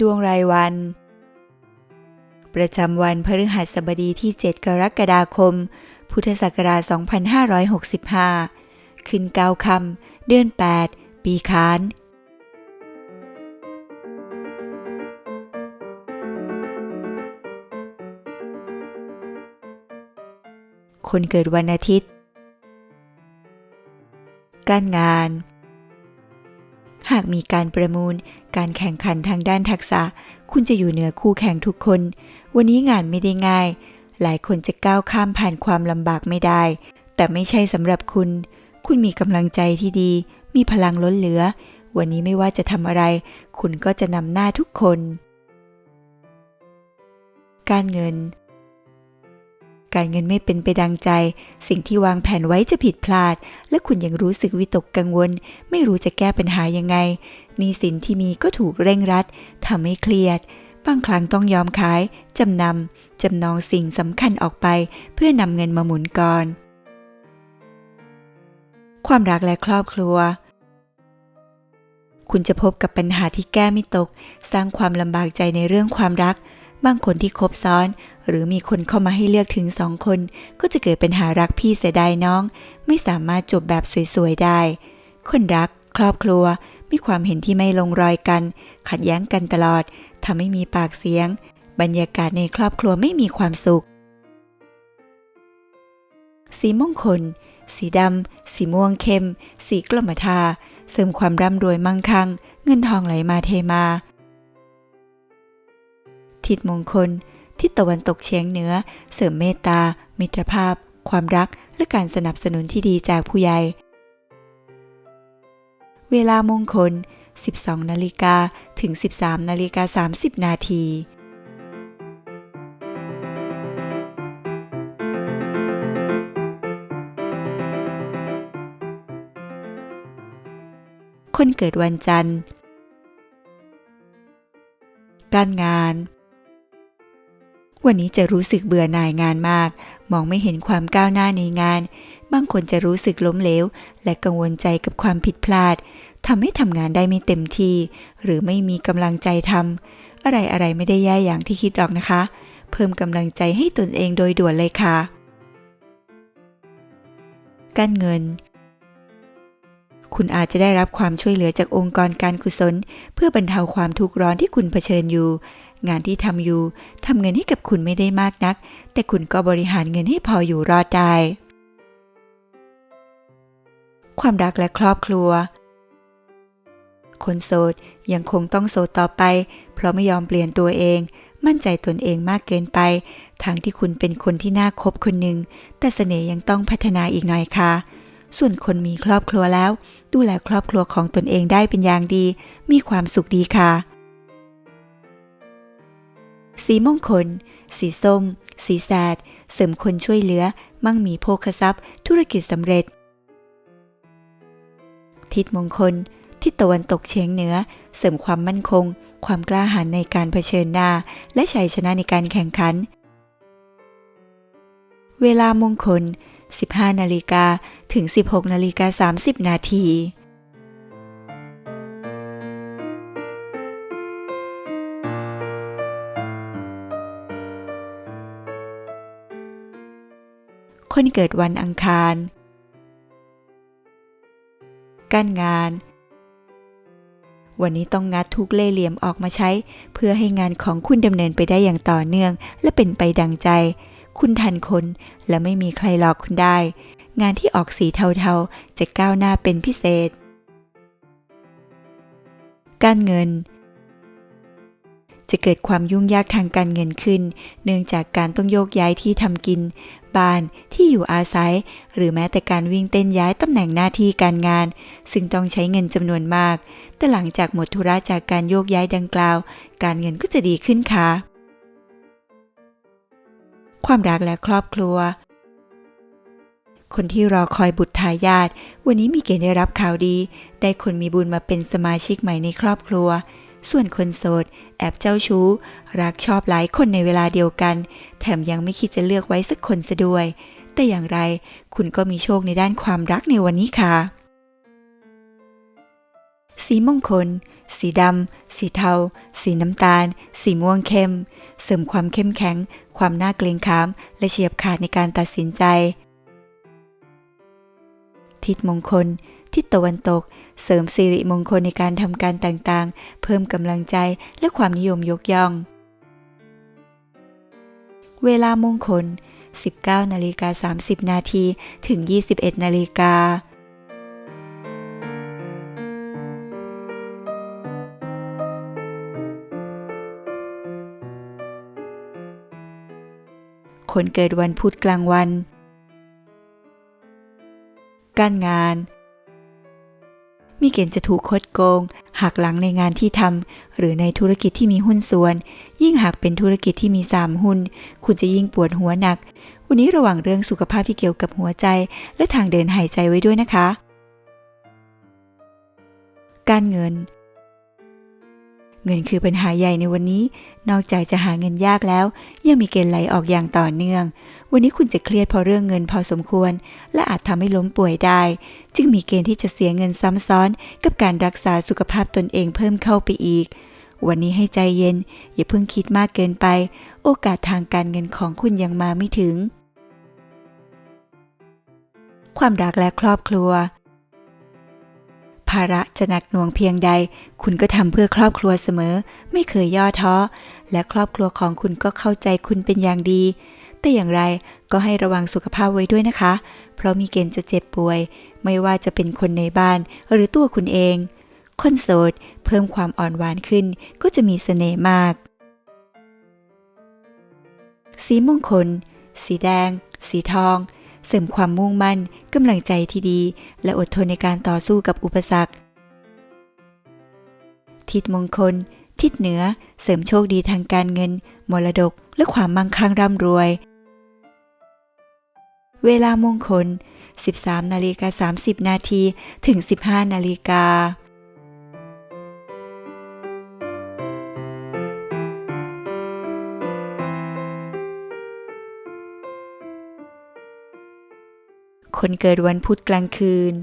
ดวงรายวัน ประจำวันพฤหัสบดีที่ 7 กรกฎาคม พุทธศักราช 2565 ขึ้นเก้าคำเดือน 8 ปีค้านคนเกิดวันอาทิตย์ การงาน หากมีการประมูล การแข่งขันทางด้านทักษะ คุณจะอยู่เหนือคู่แข่งทุกคน วันนี้งานไม่ได้ง่าย หลายคนจะก้าวข้ามผ่านความลำบากไม่ได้ แต่ไม่ใช่สำหรับคุณ คุณมีกำลังใจที่ดี มีพลังล้นเหลือ วันนี้ไม่ว่าจะทำอะไร คุณก็จะนำหน้าทุกคน การเงิน การเงินไม่เป็นไปดังใจ สิ่งที่วางแผนไว้จะผิดพลาด และคุณยังรู้สึกวิตกกังวล ไม่รู้จะแก้ปัญหายังไงหนี้สินที่มีก็ถูกเร่งรัดทำให้เครียด บางครั้งต้องยอมขาย จำนำ จำนองสิ่งสำคัญออกไป เพื่อนำเงินมาหมุนก่อน ความรักและครอบครัวคุณจะพบกับปัญหาที่แก้ไม่ตก สร้างความลำบากใจในเรื่องความรัก บางคนที่คบซ้อน หรือมีคนเข้ามาให้เลือกถึงสองคน ก็จะเกิดปัญหารักพี่เสียดายน้อง ไม่สามารถจบแบบสวยๆได้ คนรัก ครอบครัว มีความเห็นที่ไม่ลงรอยกัน ขัดแย้งกันตลอดทำให้มีปากเสียง บรรยากาศในครอบครัวไม่มีความสุข สีมงคล สีดำ สีม่วงเข้ม สีกลมทา เสริมความร่ำรวยมั่งคั่ง เงินทองไหลมาเทมา ทิศมงคล ทิศตะวันตกเฉียงเหนือ เสริมเมตตา มิตรภาพ ความรัก และการสนับสนุนที่ดีจากผู้ใหญ่ เวลามงคล 12 นาฬิกาถึง 13 นาฬิกา 30 นาทีคนเกิดวันจันทร์ การงาน วันนี้จะรู้สึกเบื่อหน่ายงานมาก มองไม่เห็นความก้าวหน้าในงาน บางคนจะรู้สึกล้มเหลว และกังวลใจกับความผิดพลาดทำให้ทำงานได้ไม่เต็มที่ หรือไม่มีกำลังใจทำอะไรอะไรไม่ได้แย่อย่างที่คิดหรอกนะคะ เพิ่มกำลังใจให้ตนเองโดยด่วนเลยค่ะ การเงิน คุณอาจจะได้รับความช่วยเหลือจากองค์กรการกุศล เพื่อบรรเทาความทุกข์ร้อนที่คุณเผชิญอยู่ งานที่ทำอยู่ทำเงินให้กับคุณไม่ได้มากนัก แต่คุณก็บริหารเงินให้พออยู่รอดได้ ความรักและครอบครัว คนโสดยังคงต้องโสดต่อไป เพราะไม่ยอมเปลี่ยนตัวเอง มั่นใจตนเองมากเกินไปทางที่คุณเป็นคนที่น่าคบคนหนึ่ง แต่เสน่ห์ยังต้องพัฒนาอีกหน่อยค่ะส่วนคนมีครอบครัวแล้ว ดูแลครอบครัวของตนเองได้เป็นอย่างดี มีความสุขดีค่ะ สีมงคล สีส้ม สีแสด เสริมคนช่วยเหลือ มั่งมีโภคทรัพย์ ธุรกิจสำเร็จ ทิศมงคล ทิศตะวันตกเฉียงเหนือ เสริมความมั่นคง ความกล้าหาญในการเผชิญหน้า และชัยชนะในการแข่งขัน เวลามงคล 15 นาฬิกาถึง 16 นาฬิกา 30 นาที คนเกิดวันอังคาร การงาน วันนี้ต้องงัดทุกเล่เหลี่ยมออกมาใช้ เพื่อให้งานของคุณดำเนินไปได้อย่างต่อเนื่อง และเป็นไปดังใจ คุณทันคนและไม่มีใครหลอกคุณได้ งานที่ออกสีเทาๆ จะก้าวหน้าเป็นพิเศษ การเงินจะเกิดความยุ่งยากทางการเงินขึ้น เนื่องจากการต้องโยกย้ายที่ทำกิน บ้านที่อยู่อาศัย หรือแม้แต่การวิ่งเต้นย้ายตำแหน่งหน้าที่การงาน ซึ่งต้องใช้เงินจำนวนมาก แต่หลังจากหมดธุระจากการโยกย้ายดังกล่าว การเงินก็จะดีขึ้นค่ะ ความรักและครอบครัว คนที่รอคอยบุตรทายาทวันนี้มีเกณฑ์ได้รับข่าวดี ได้คนมีบุญมาเป็นสมาชิกใหม่ในครอบครัว ส่วนคนโสด แอบเจ้าชู้ รักชอบหลายคนในเวลาเดียวกัน แถมยังไม่คิดจะเลือกไว้สักคนซะด้วย แต่อย่างไรคุณก็มีโชคในด้านความรักในวันนี้ค่ะ สีมงคล สีดำ สีเทา สีน้ำตาล สีม่วงเข้ม เสริมความเข้มแข็ง ความน่าเกรงขาม และเฉียบขาดในการตัดสินใจ ทิศมงคล ทิศตะวันตก เสริมสิริมงคลในการทำการต่างๆ เพิ่มกำลังใจและความนิยมยกย่อง เวลามงคล 19นาฬิกา30 นาทีถึง 21นาฬิกาคนเกิดวันพุธกลางวัน การงาน มีเกณฑ์จะถูกคดโกง หักหลังในงานที่ทำหรือในธุรกิจที่มีหุ้นส่วน ยิ่งหากเป็นธุรกิจที่มีสามหุ้น คุณจะยิ่งปวดหัวหนัก วันนี้ระวังเรื่องสุขภาพที่เกี่ยวกับหัวใจ และทางเดินหายใจไว้ด้วยนะคะ การเงิน เงินคือปัญหาใหญ่ในวันนี้ นอกจากจะหาเงินยากแล้ว ยังมีเกณฑ์ไหลออกอย่างต่อเนื่อง วันนี้คุณจะเครียดพราะเรื่องเงินพอสมควร และอาจทำให้ล้มป่วยได้ จึงมีเกณฑ์ที่จะเสียเงินซ้ำซ้อนกับการรักษาสุขภาพตนเองเพิ่มเข้าไปอีก วันนี้ให้ใจเย็น อย่าเพิ่งคิดมากเกินไป โอกาสทางการเงินของคุณยังมาไม่ถึง ความรักและครอบครัวภาระจะหนักหน่วงเพียงใด คุณก็ทำเพื่อครอบครัวเสมอ ไม่เคยย่อท้อ และครอบครัวของคุณก็เข้าใจคุณเป็นอย่างดี แต่อย่างไรก็ให้ระวังสุขภาพไว้ด้วยนะคะ เพราะมีเกณฑ์จะเจ็บป่วย ไม่ว่าจะเป็นคนในบ้านหรือตัวคุณเอง คนโสดเพิ่มความอ่อนหวานขึ้นก็จะมีเสน่ห์มาก สีมงคล สีแดง สีทอง เสริมความมุ่งมั่นกำลังใจที่ดี และอดทนในการต่อสู้กับอุปสรรค ทิศมงคล ทิศเหนือ เสริมโชคดีทางการเงิน มรดก และความมั่งคั่งร่ำรวย เวลามงคล 13นาฬิกา30 นาทีถึง 15นาฬิกาคนเกิดวันพุธกลางคืน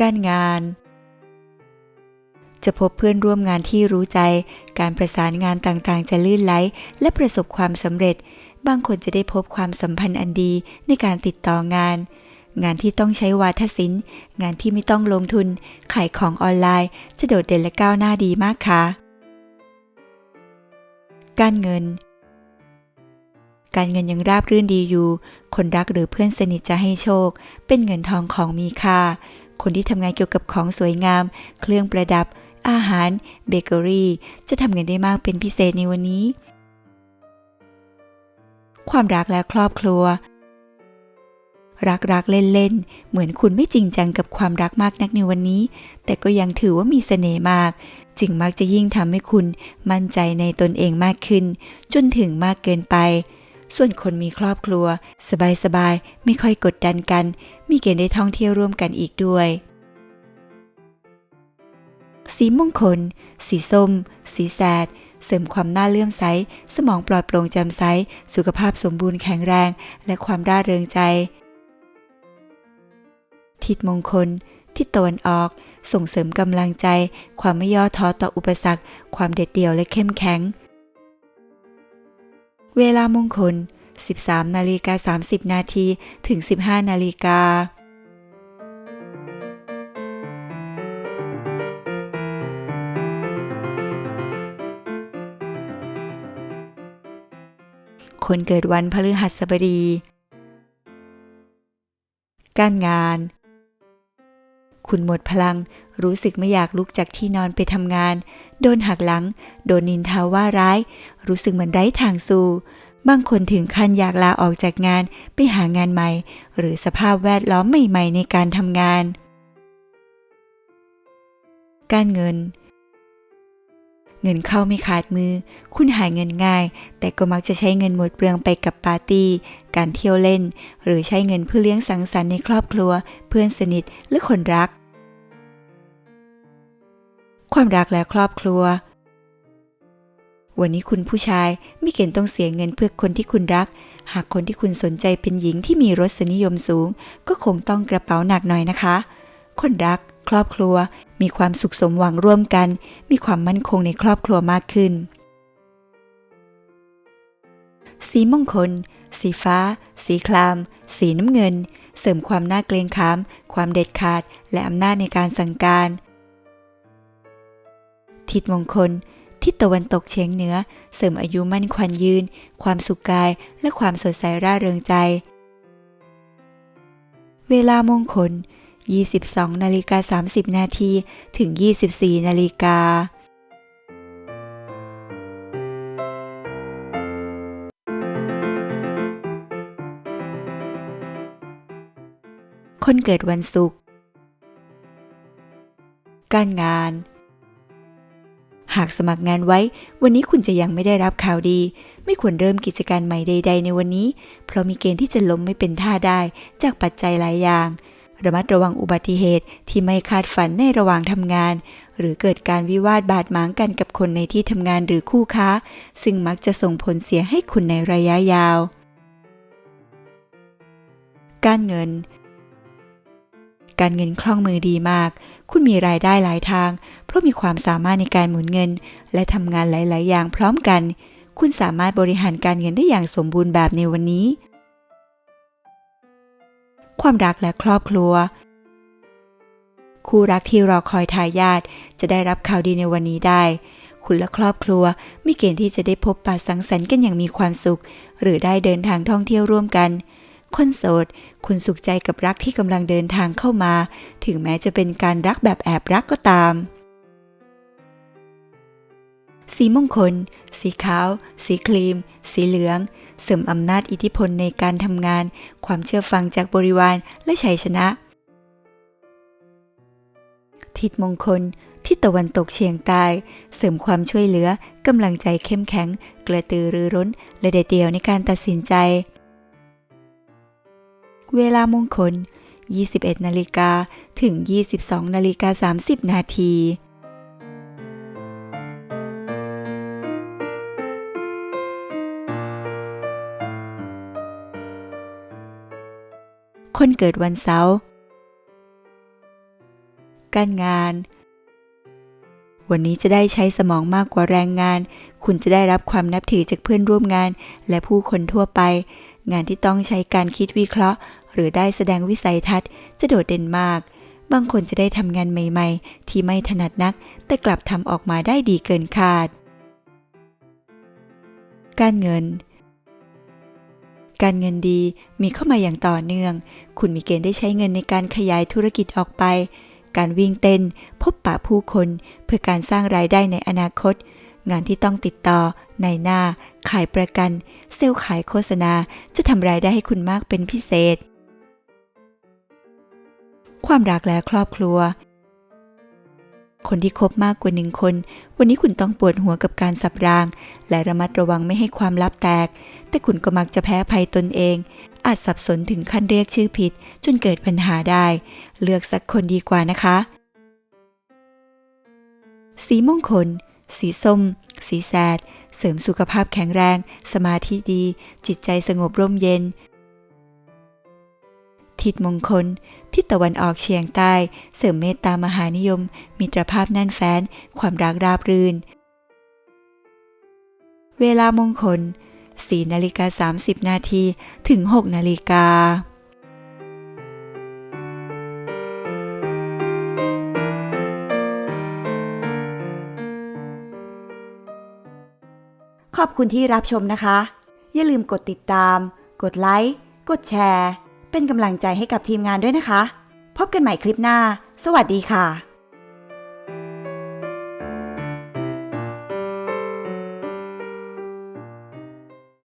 การงาน จะพบเพื่อนร่วมงานที่รู้ใจ การประสานงานต่างๆ จะลื่นไหล และประสบความสำเร็จ บางคนจะได้พบความสัมพันธ์อันดีในการติดต่องาน งานที่ต้องใช้วาทศิลป์ งานที่ไม่ต้องลงทุน ขายของออนไลน์ จะโดดเด่นและก้าวหน้าดีมากค่ะ การเงิน การเงินยังราบรื่นดีอยู่ คนรักหรือเพื่อนสนิทจะให้โชค เป็นเงินทองของมีค่า คนที่ทำงานเกี่ยวกับของสวยงาม เครื่องประดับอาหาร เบเกอรี่ จะทำเงินได้มากเป็นพิเศษในวันนี้ ความรักและครอบครัว รักรักเล่นเล่นๆเหมือนคุณไม่จริงจังกับความรักมากนักในวันนี้ แต่ก็ยังถือว่ามีเสน่ห์มาก จึงมักจะยิ่งทำให้คุณมั่นใจในตนเองมากขึ้น จนถึงมากเกินไป ส่วนคนมีครอบครัว สบายๆไม่ค่อยกดดันกัน มีเกณฑ์ได้ท่องเที่ยวร่วมกันอีกด้วยสีมงคล สีส้ม สีแสด เสริมความน่าเลื่อมใส สมองปลอดโปร่งแจ่มใส สุขภาพสมบูรณ์แข็งแรง และความร่าเริงใจ ทิศมงคล ทิศตะวันออก ส่งเสริมกำลังใจ ความไม่ย่อท้อต่ออุปสรรค ความเด็ดเดี่ยวและเข้มแข็ง เวลามงคล 13 นาฬิกา 30 นาที ถึง 15 นาฬิกา คนเกิดวันพฤหัสบดี การงาน คุณหมดพลัง รู้สึกไม่อยากลุกจากที่นอนไปทำงาน โดนหักหลัง โดนนินทาว่าร้าย รู้สึกเหมือนไร้ทางสู้ บางคนถึงขั้นอยากลาออกจากงานไปหางานใหม่ หรือสภาพแวดล้อมใหม่ ๆ ในการทำงาน การเงิน เงินเข้าไม่ขาดมือ คุณหาเงินง่าย แต่ก็มักจะใช้เงินหมดเปลืองไปกับปาร์ตี้ การเที่ยวเล่น หรือใช้เงินเพื่อเลี้ยงสังสรรค์ในครอบครัว เพื่อนสนิทหรือคนรัก ความรักและครอบครัว วันนี้คุณผู้ชายมีเกณฑ์ต้องเสียเงินเพื่อคนที่คุณรัก หากคนที่คุณสนใจเป็นหญิงที่มีรสนิยมสูง ก็คงต้องกระเป๋าหนักหน่อยนะคะ คนรัก ครอบครัว มีความสุขสมหวังร่วมกัน มีความมั่นคงในครอบครัวมากขึ้น สีมงคล สีฟ้า สีคราม สีน้ำเงิน เสริมความน่าเกรงขาม ความเด็ดขาด และอำนาจในการสั่งการ ทิศมงคล ทิศตะวันตกเฉียงเหนือ เสริมอายุมั่นขวัญยืน ความสุขกาย และความสดใสร่าเริงใจ เวลามงคล 22นาฬิกา30นาทีถึง 24นาฬิกาคนเกิดวันศุกร์ การงาน หากสมัครงานไว้ วันนี้คุณจะยังไม่ได้รับข่าวดี ไม่ควรเริ่มกิจการใหม่ใด ๆ ในวันนี้ เพราะมีเกณฑ์ที่จะล้มไม่เป็นท่าได้จากปัจจัยหลายอย่าง ระมัดระวังอุบัติเหตุที่ไม่คาดฝันในระหว่างทำงาน หรือเกิดการวิวาทบาดหมางกันกับคนในที่ทำงานหรือคู่ค้า ซึ่งมักจะส่งผลเสียให้คุณในระยะยาว การเงิน การเงินคล่องมือดีมาก คุณมีรายได้หลายทาง เพราะมีความสามารถในการหมุนเงิน และทำงานหลาย ๆ อย่างพร้อมกัน คุณสามารถบริหารการเงินได้อย่างสมบูรณ์แบบในวันนี้ ความรักและครอบครัว คู่รักที่รอคอยทายาทจะได้รับข่าวดีในวันนี้ได้ คุณและครอบครัวมีเกณฑ์ที่จะได้พบปะสังสรรค์กันอย่างมีความสุข หรือได้เดินทางท่องเที่ยวร่วมกันคนโสด คุณสุขใจกับรักที่กำลังเดินทางเข้ามา ถึงแม้จะเป็นการรักแบบแอบรักก็ตาม สีมงคล สีขาว สีครีม สีเหลือง เสริมอำนาจอิทธิพลในการทำงาน ความเชื่อฟังจากบริวารและชัยชนะ ทิศมงคล ทิศตะวันตกเฉียงใต้ เสริมความช่วยเหลือกำลังใจเข้มแข็ง กระตือรือร้น และเด็ดเดี่ยวในการตัดสินใจ เวลามงคล 21 นาฬิกาถึง 22 นาฬิกา 30 นาที คนเกิดวันเสาร์การงาน วันนี้จะได้ใช้สมองมากกว่าแรงงาน คุณจะได้รับความนับถือจากเพื่อนร่วมงาน และผู้คนทั่วไป งานที่ต้องใช้การคิดวิเคราะห์ หรือได้แสดงวิสัยทัศน์ จะโดดเด่นมาก บางคนจะได้ทำงานใหม่ ๆ ที่ไม่ถนัดนัก แต่กลับทำออกมาได้ดีเกินคาด การเงินการเงินดีมีเข้ามาอย่างต่อเนื่อง คุณมีเกณฑ์ได้ใช้เงินในการขยายธุรกิจออกไป การวิ่งเต้น พบปะผู้คน เพื่อการสร้างรายได้ในอนาคต งานที่ต้องติดต่อ ในหน้า ขายประกัน เซลล์ขายโฆษณา จะทำรายได้ให้คุณมากเป็นพิเศษ ความรักและครอบครัว คนที่คบมากกว่าหนึ่งคน วันนี้คุณต้องปวดหัวกับการสับราง และระมัดระวังไม่ให้ความลับแตก แต่คุณก็มักจะแพ้ภัยตนเอง อาจสับสนถึงขั้นเรียกชื่อผิด จนเกิดปัญหาได้ เลือกสักคนดีกว่านะคะ สีมงคล สีส้ม สีแสด เสริมสุขภาพแข็งแรง สมาธิดี จิตใจสงบร่มเย็น ทิศมงคล ทิศตะวันออกเฉียงใต้ เสริมเมตตามหานิยม มิตรภาพแน่นแฟ้น ความรักราบรื่น เวลามงคล4นาฬิกา30 นาทีถึง 6 นาฬิกาขอบคุณที่รับชมนะคะ อย่าลืมกดติดตาม กดไลค์ กดแชร์ เป็นกำลังใจให้กับทีมงานด้วยนะคะ พบกันใหม่คลิปหน้า สวัสดีค่ะ